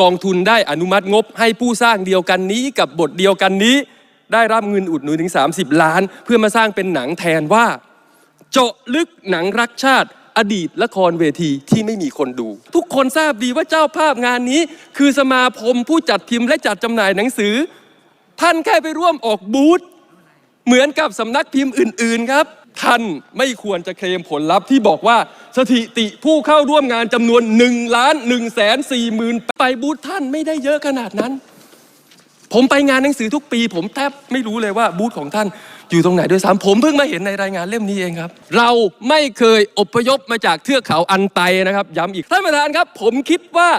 กองทุนได้อนุมัติงบให้ผู้สร้างเดียวกันนี้กับบทเดียวกันนี้ ได้รับเงินอุดหนุนถึง 30 ล้าน เพื่อมาสร้างเป็นหนังแทนว่า เจาะลึกหนังรักชาติ อดีตละครเวทีที่ไม่มีคนดู ทุกคนทราบดีว่าเจ้าภาพงานนี้ คือสมาคมผู้จัดพิมพ์และจัดจำหน่ายหนังสือ ท่านแค่ไปร่วมออกบูธเหมือนกับสำนักพิมพ์อื่น ๆ ครับ ท่านไม่ควรจะเคลมผลลัพธ์ที่บอกว่าสถิติผู้เข้าร่วมงานจำนวน1ล้าน1แสน4หมื่นไปบูธท่านไม่ได้เยอะขนาดนั้น ผมไปงานหนังสือทุกปี ผมแทบไม่รู้เลยว่าบูธของท่านอยู่ตรงไหนด้วยซ้ำผมเพิ่งมาเห็นในรายงานเล่มนี้เองครับ เราไม่เคยอพยพมาจากเทือกเขาอันไตนะครับ ย้ำอีกท่านประธานครับ ผมคิดว่า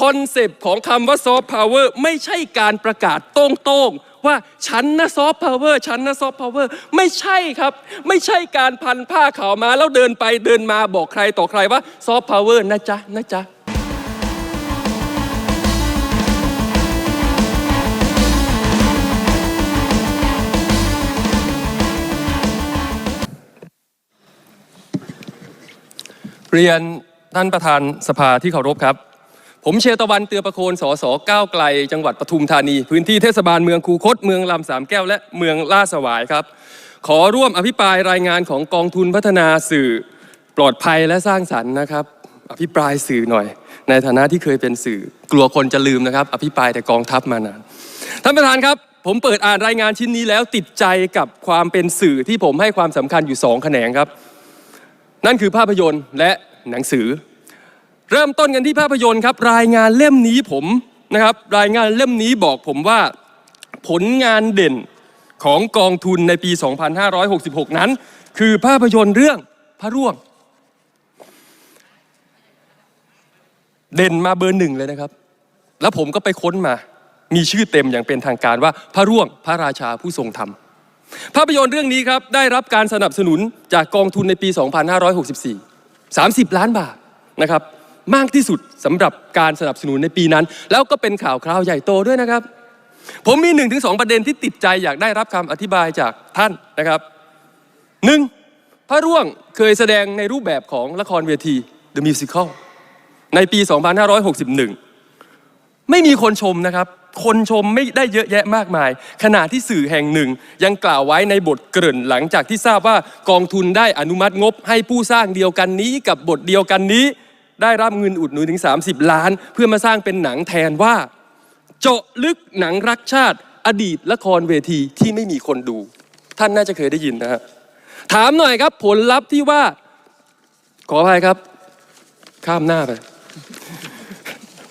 คอนเซปต์ของคำว่าซอฟต์พาวเวอร์ไม่ใช่การประกาศโต้งๆ ว่าฉันนะซอฟต์พาวเวอร์ฉันนะซอฟต์พาวเวอร์ไม่ใช่ครับ ไม่ใช่การพันผ้าขาวมาแล้วเดินไปเดินมาบอกใครต่อใครว่าซอฟต์พาวเวอร์นะจ๊ะนะจ๊ะเรียนท่านประธานสภาที่เคารพครับ ผมเชยร์ตะวันเตือประโคนสสก้าวไกล จังหวัดปทุมธานี พื้นที่เทศบาลเมืองคูคตเมืองลำสามแก้วและเมืองล่าสวายครับ ขอร่วมอภิปรายรายงานของกองทุนพัฒนาสื่อปลอดภัยและสร้างสรรค์นะครับ อภิปรายสื่อหน่อย ในฐานะที่เคยเป็นสื่อกลัวคนจะลืมนะครับ อภิปรายแต่กองทัพมานานท่านประธานครับ ผมเปิดอ่านรายงานชิ้นนี้แล้วติดใจกับความเป็นสื่อที่ผมให้ความสำคัญอยู่สองแขนงครับ นั่นคือภาพยนตร์และหนังสือ เริ่มต้นกันที่ภาพยนตร์ครับ รายงานเล่มนี้ผมนะครับ รายงานเล่มนี้บอกผมว่าผลงานเด่นของกองทุนในปี 2566 นั้น คือภาพยนตร์เรื่องพระร่วง เด่นมาเบอร์หนึ่งเลยนะครับ แล้วผมก็ไปค้นมา มีชื่อเต็มอย่างเป็นทางการว่าพระร่วงพระราชาผู้ทรงธรรมภาพยนตร์เรื่องนี้ครับ ได้รับการสนับสนุนจากกองทุนในปี 2564 30 ล้านบาทนะครับ มากที่สุดสำหรับการสนับสนุนในปีนั้น แล้วก็เป็นข่าวคราวใหญ่โตด้วยนะครับ ผมมี1นถึงสประเด็นที่ติดใจอยากได้รับคำอธิบายจากท่านนะครับหนึ่งพระร่วงเคยแสดงในรูปแบบของละครเวที The Musical ในปี 2561 ไม่มีคนชมนะครับ คนชมไม่ได้เยอะแยะมากมาย ขณะที่สื่อแห่งหนึ่ง ยังกล่าวไว้ในบทเกริ่นหลังจากที่ทราบว่ากองทุนได้อนุมัติงบให้ผู้สร้างเดียวกันนี้กับบทเดียวกันนี้ ได้รับเงินอุดหนุนถึง 30 ล้าน เพื่อมาสร้างเป็นหนังแทนว่า เจาะลึกหนังรักชาติ อดีตละครเวทีที่ไม่มีคนดู ท่านน่าจะเคยได้ยินนะครับถามหน่อยครับผลลัพธ์ที่ว่า ขออภัยครับ ข้ามหน้าไป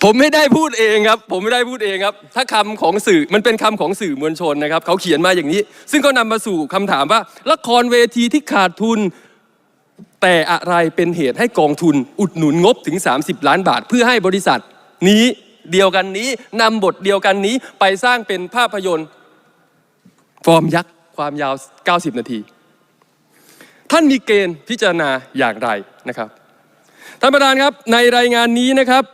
ผมไม่ได้พูดเองครับ ผมไม่ได้พูดเองครับ ถ้าคำของสื่อมันเป็นคำของสื่อมวลชนนะครับ เขาเขียนมาอย่างนี้ ซึ่งก็นำมาสู่คำถามว่า ละครเวทีที่ขาดทุน แต่อะไรเป็นเหตุให้กองทุนอุดหนุนงบถึง 30 ล้านบาท เพื่อให้บริษัทนี้เดียวกันนี้นำบทเดียวกันนี้ไปสร้างเป็นภาพยนตร์ ฟอร์มยักษ์ความยาว 90 นาที ท่านมีเกณฑ์พิจารณาอย่างไรนะครับท่านประธานครับในรายงานนี้นะครับ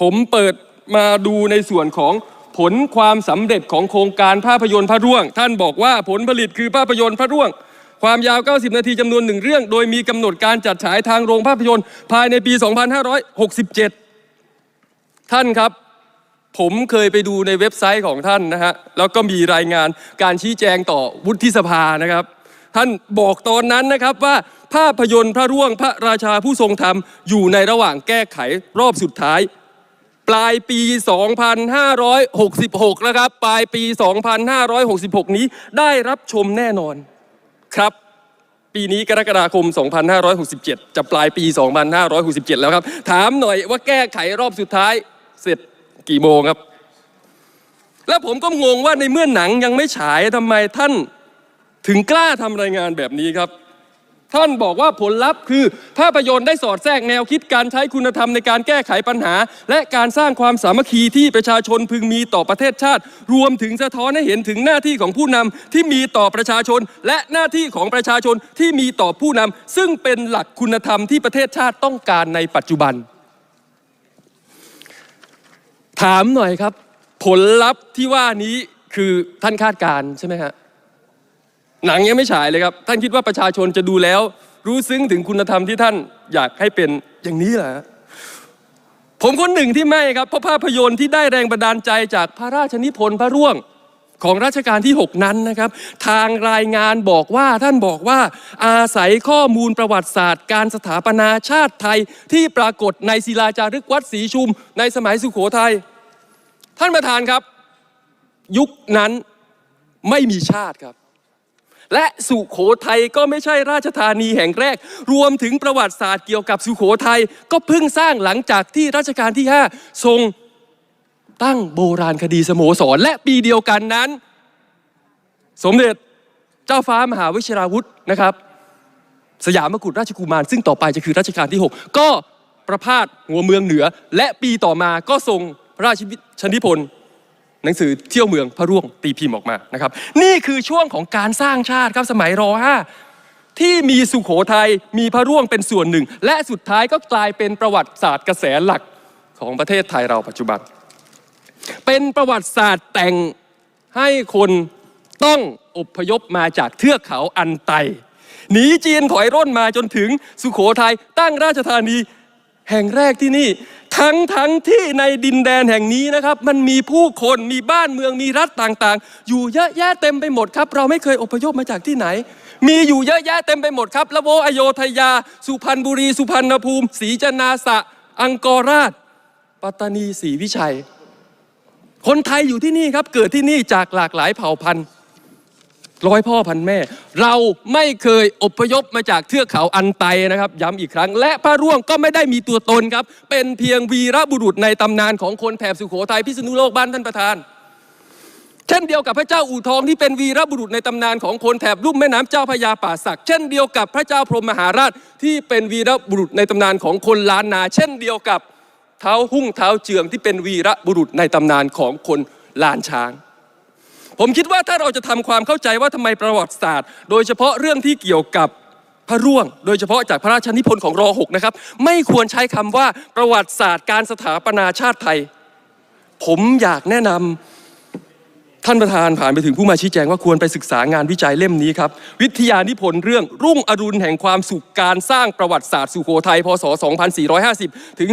ผมเปิดมาดูในส่วนของผลความสำเร็จของโครงการภาพยนตร์พระร่วง ท่านบอกว่าผลผลิตคือภาพยนตร์พระร่วง ความยาว 90 นาทีจำนวนหนึ่งเรื่อง โดยมีกำหนดการจัดฉายทางโรงภาพยนตร์ ภายในปี 2567 ท่านครับ ผมเคยไปดูในเว็บไซต์ของท่านนะฮะแล้วก็มีรายงานการชี้แจงต่อวุฒิสภานะครับ ท่านบอกตอนนั้นนะครับว่าภาพยนตร์พระร่วงพระราชาผู้ทรงธรรมอยู่ในระหว่างแก้ไขรอบสุดท้าย ปลายปี 2566 นะครับ ปลายปี 2566 นี้ได้รับชมแน่นอน ครับ ปีนี้กรกฎาคม 2567 จะปลายปี 2567 แล้วครับ ถามหน่อยว่าแก้ไขรอบสุดท้ายเสร็จกี่โมงครับ แล้วผมก็งงว่าในเมื่อหนังยังไม่ฉายทำไมท่านถึงกล้าทำรายงานแบบนี้ครับ ท่านบอกว่าผลลัพธ์คือ ภาพยนตร์ได้สอดแทรกแนวคิดการใช้คุณธรรมในการแก้ไขปัญหา และการสร้างความสามัคคีที่ประชาชนพึงมีต่อประเทศชาติ รวมถึงสะท้อนให้เห็นถึงหน้าที่ของผู้นำที่มีต่อประชาชน และหน้าที่ของประชาชนที่มีต่อผู้นำซึ่งเป็นหลักคุณธรรมที่ประเทศชาติต้องการในปัจจุบัน ถามหน่อยครับ ผลลัพธ์ที่ว่านี้คือท่านคาดการใช่ไหมฮะ หนังยังไม่ฉายเลยครับ ท่านคิดว่าประชาชนจะดูแล้ว รู้ซึ้งถึงคุณธรรมที่ท่านอยากให้เป็นอย่างนี้เหรอผมคนหนึ่งที่ไม่ครับเพราะภาพยนตร์ที่ได้แรงบันดาลใจจากพระราชนิพนธ์พระร่วงของรัชกาลที่ 6 นั้นนะครับ ทางรายงานบอกว่าท่านบอกว่า อาศัยข้อมูลประวัติศาสตร์ การสถาปนาชาติไทยที่ปรากฏในศิลาจารึกวัดศรีชุม ในสมัยสุขโขทัยท่านประธานครับ ยุคนั้นไม่มีชาติครับ และสุโขทัยก็ไม่ใช่ราชธานีแห่งแรก รวมถึงประวัติศาสตร์เกี่ยวกับสุโขทัยก็เพิ่งสร้างหลังจากที่รัชกาลที่ 5 ทรงตั้งโบราณคดีสโมสร และปีเดียวกันนั้น สมเด็จเจ้าฟ้ามหาวิชิราวุธนะครับ สยามกุฎราชกุมาร ซึ่งต่อไปจะคือรัชกาลที่ 6 ก็ประพาสหัวเมืองเหนือ และปีต่อมาก็ทรงพระราชนิพนธ์ หนังสือเที่ยวเมืองพระร่วงตีพิมพ์ออกมานะครับ นี่คือช่วงของการสร้างชาติครับสมัยร .5 ที่มีสุขโขทัยมีพระร่วงเป็นส่วนหนึ่ง และสุดท้ายก็กลายเป็นประวัติศาสตร์กระแสหลักของประเทศไทยเราปัจจุบัน เป็นประวัติศาสตร์แต่งให้คนต้องอพยพมาจากเทือกเขาอันไตหนีจีนถอยร่นมาจนถึงสุขโขทัยตั้งราชธานีแห่งแรกที่นี่ ทั้งทั้งที่ในดินแดนแห่งนี้นะครับ มันมีผู้คนมีบ้านเมืองมีรัฐต่างๆ อยู่เยอะแยะเต็มไปหมดครับ เราไม่เคยอพยพมาจากที่ไหน มีอยู่เยอะแยะเต็มไปหมดครับละโวอโยธยา สุพรรณบุรี สุพรรณภูมิศรีจนาสะ อังกอราช ปัตตานีศรีวิชัย คนไทยอยู่ที่นี่ครับเกิดที่นี่จากหลากหลายเผ่าพันธุ์ ร้อยพ่อพันแม่ เราไม่เคยอพยพมาจากเทือกเขาอันไตนะครับ ย้ำอีกครั้ง และพระร่วงก็ไม่ได้มีตัวตนครับ เป็นเพียงวีรบุรุษในตำนานของคนแถบสุโขทัยพิษณุโลกบ้านท่านประธาน เช่นเดียวกับพระเจ้าอู่ทองที่เป็นวีรบุรุษในตำนานของคนแถบลุ่มแม่น้ำเจ้าพระยาป่าสัก เช่นเดียวกับพระเจ้าพรหมมหาราชที่เป็นวีรบุรุษในตำนานของคนล้านนา เช่นเดียวกับเท้าหุ่งเท้าเจืองที่เป็นวีรบุรุษในตำนานของคนล้านช้าง ผมคิดว่าถ้าเราจะทำความเข้าใจว่าทำไมประวัติศาสตร์ โดยเฉพาะเรื่องที่เกี่ยวกับพระร่วง โดยเฉพาะจากพระราชนิพนธ์ของร .6 นะครับ ไม่ควรใช้คำว่าประวัติศาสตร์การสถาปนาชาติไทย ผมอยากแนะนำท่านประธานผ่านไปถึงผู้มาชี้แจงว่าควรไปศึกษางานวิจัยเล่มนี้ครับ วิทยานิพนธ์เรื่องรุ่งอรุณแห่งความสุขการสร้างประวัติศาสตร์สุโขทัยพศ 2450 ถึง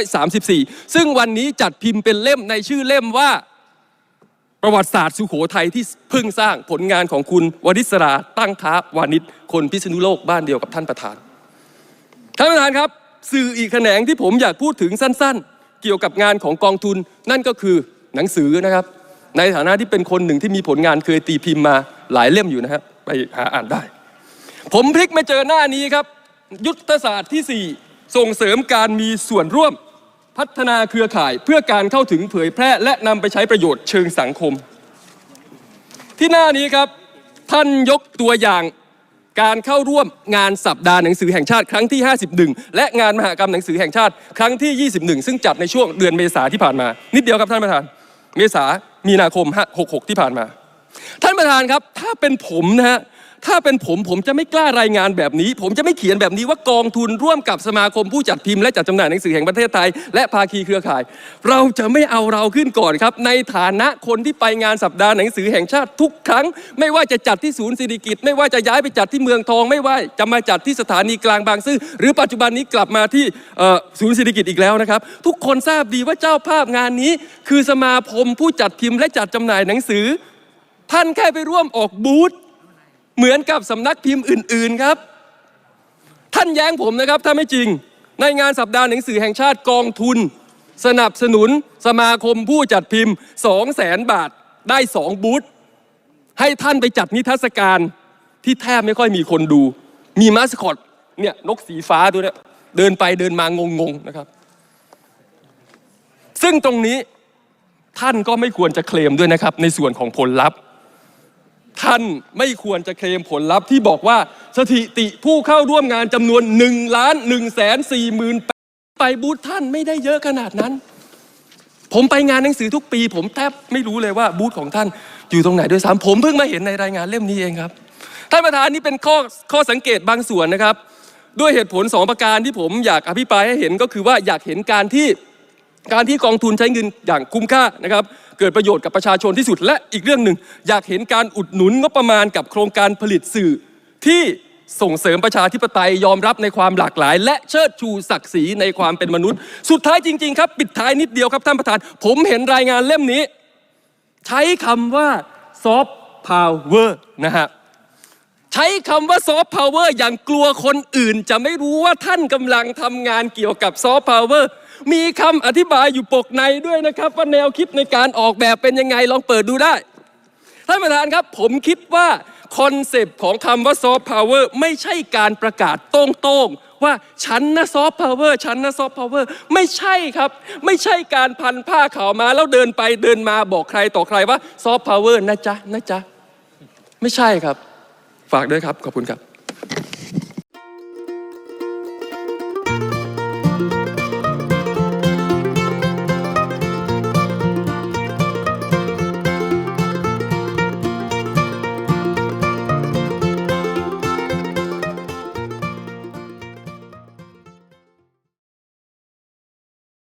2534 ซึ่งวันนี้จัดพิมพ์เป็นเล่มในชื่อเล่มว่า ประวัติศาสตร์สุโขทัยที่เพิ่งสร้างผลงานของคุณวริศราตั้งท้าวานิชคนพิษณุโลกบ้านเดียวกับท่านประธานท่านประธานครับ สื่ออีกแขนงที่ผมอยากพูดถึงสั้น ๆ เกี่ยวกับงานของกองทุน นั่นก็คือหนังสือนะครับ ในฐานะที่เป็นคนหนึ่งที่มีผลงานเคยตีพิมพ์มาหลายเล่มอยู่นะครับไปหาอ่านได้ ผมพลิกมาเจอหน้านี้ครับ ยุทธศาสตร์ที่ 4 ส่งเสริมการมีส่วนร่วม พัฒนาเครือข่ายเพื่อการเข้าถึงเผยแพร่ และนำไปใช้ประโยชน์เชิงสังคม ที่หน้านี้ครับท่านยกตัวอย่างการเข้าร่วมงานสัปดาห์หนังสือแห่งชาติครั้งที่ 51 และงานมหกรรมหนังสือแห่งชาติครั้งที่ 21 ซึ่งจัดในช่วงเดือนเมษาที่ผ่านมา นิดเดียวครับท่านประธาน เมษามีนาคม 66 ที่ผ่านมา ท่านประธานครับ ถ้าเป็นผมนะฮะ ถ้าเป็นผมผมจะไม่กล้ารายงานแบบนี้ ผมจะไม่เขียนแบบนี้ว่ากองทุนร่วมกับสมาคมผู้จัดพิมพ์และจัดจำหน่ายหนังสือแห่งประเทศไทย และภาคีเครือข่าย เราจะไม่เอาเราขึ้นก่อนครับ ในฐานะคนที่ไปงานสัปดาห์หนังสือแห่งชาติทุกครั้ง ไม่ว่าจะจัดที่ศูนย์สิริกิตไม่ว่าจะย้ายไปจัดที่เมืองทอง ไม่ว่าจะมาจัดที่สถานีกลางบางซื่อหรือปัจจุบันนี้กลับมาที่ศูนย์สิริกิตอีกแล้วนะครับ ทุกคนทราบดีว่าเจ้าภาพงานนี้ คือสมาคมผู้จัดพิมพ์และจัดจำหน่ายหนังสือ ท่านแค่ไปร่วมออกบูธ เหมือนกับสำนักพิมพ์อื่น ๆครับ ท่านแย้งผมนะครับ ถ้าไม่จริง ในงานสัปดาห์หนังสือแห่งชาติกองทุน สนับสนุนสมาคมผู้จัดพิมพ์2 0 0แสนบาทได้ 2 บูธให้ท่านไปจัดนิทรรศการที่แทบไม่ค่อยมีคนดู มีมาสคอตเนี่ยนกสีฟ้าตัวเนี้ยเดินไปเดินมางงๆนะครับ ซึ่งตรงนี้ท่านก็ไม่ควรจะเคลมด้วยนะครับ ในส่วนของผลลัพธ์ ท่านไม่ควรจะเคลมผลลัพธ์ที่บอกว่าสถิติผู้เข้าร่วมงานจำนวน1ล้าน1แสน4หมื่นไปบูธท่านไม่ได้เยอะขนาดนั้น ผมไปงานหนังสือทุกปี ผมแทบไม่รู้เลยว่าบูธของท่านอยู่ตรงไหนด้วยซ้ำผมเพิ่งมาเห็นในรายงานเล่มนี้เองครับท่านประธานนี่เป็นข้อข้อสังเกตบางส่วนนะครับ ด้วยเหตุผลสองประการที่ผมอยากอภิปรายให้เห็นก็คือว่าอยากเห็นการที่ การที่กองทุนใช้เงินอย่างคุ้มค่านะครับเกิดประโยชน์กับประชาชนที่สุด และอีกเรื่องหนึ่ง อยากเห็นการอุดหนุนงบประมาณกับโครงการผลิตสื่อ ที่ส่งเสริมประชาธิปไตยยอมรับในความหลากหลาย และเชิดชูศักดิ์ศรีในความเป็นมนุษย์ สุดท้ายจริง ๆ ครับ ปิดท้ายนิดเดียวครับท่านประธาน ผมเห็นรายงานเล่มนี้ ใช้คำว่าซอฟต์พาวเวอร์นะฮะใช้คำว่าซอฟต์พาวเวอร์อย่างกลัวคนอื่น จะไม่รู้ว่าท่านกำลังทำงานเกี่ยวกับซอฟต์พาวเวอร์ มีคำอธิบายอยู่ปกในด้วยนะครับ ว่าแนวคิดในการออกแบบเป็นยังไงลองเปิดดูได้ท่านประธานครับ ผมคิดว่าคอนเซปต์ของคำว่าซอฟต์พาวเวอร์ไม่ใช่การประกาศโต้งๆ ว่าฉันนะซอฟต์พาวเวอร์ฉันนะซอฟต์พาวเวอร์ไม่ใช่ครับ ไม่ใช่การพันผ้าขาวมาแล้วเดินไปเดินมาบอกใครต่อใครว่าซอฟต์พาวเวอร์นะจ๊ะนะจ๊ะไม่ใช่ครับ ฝากด้วยครับ ขอบคุณครับ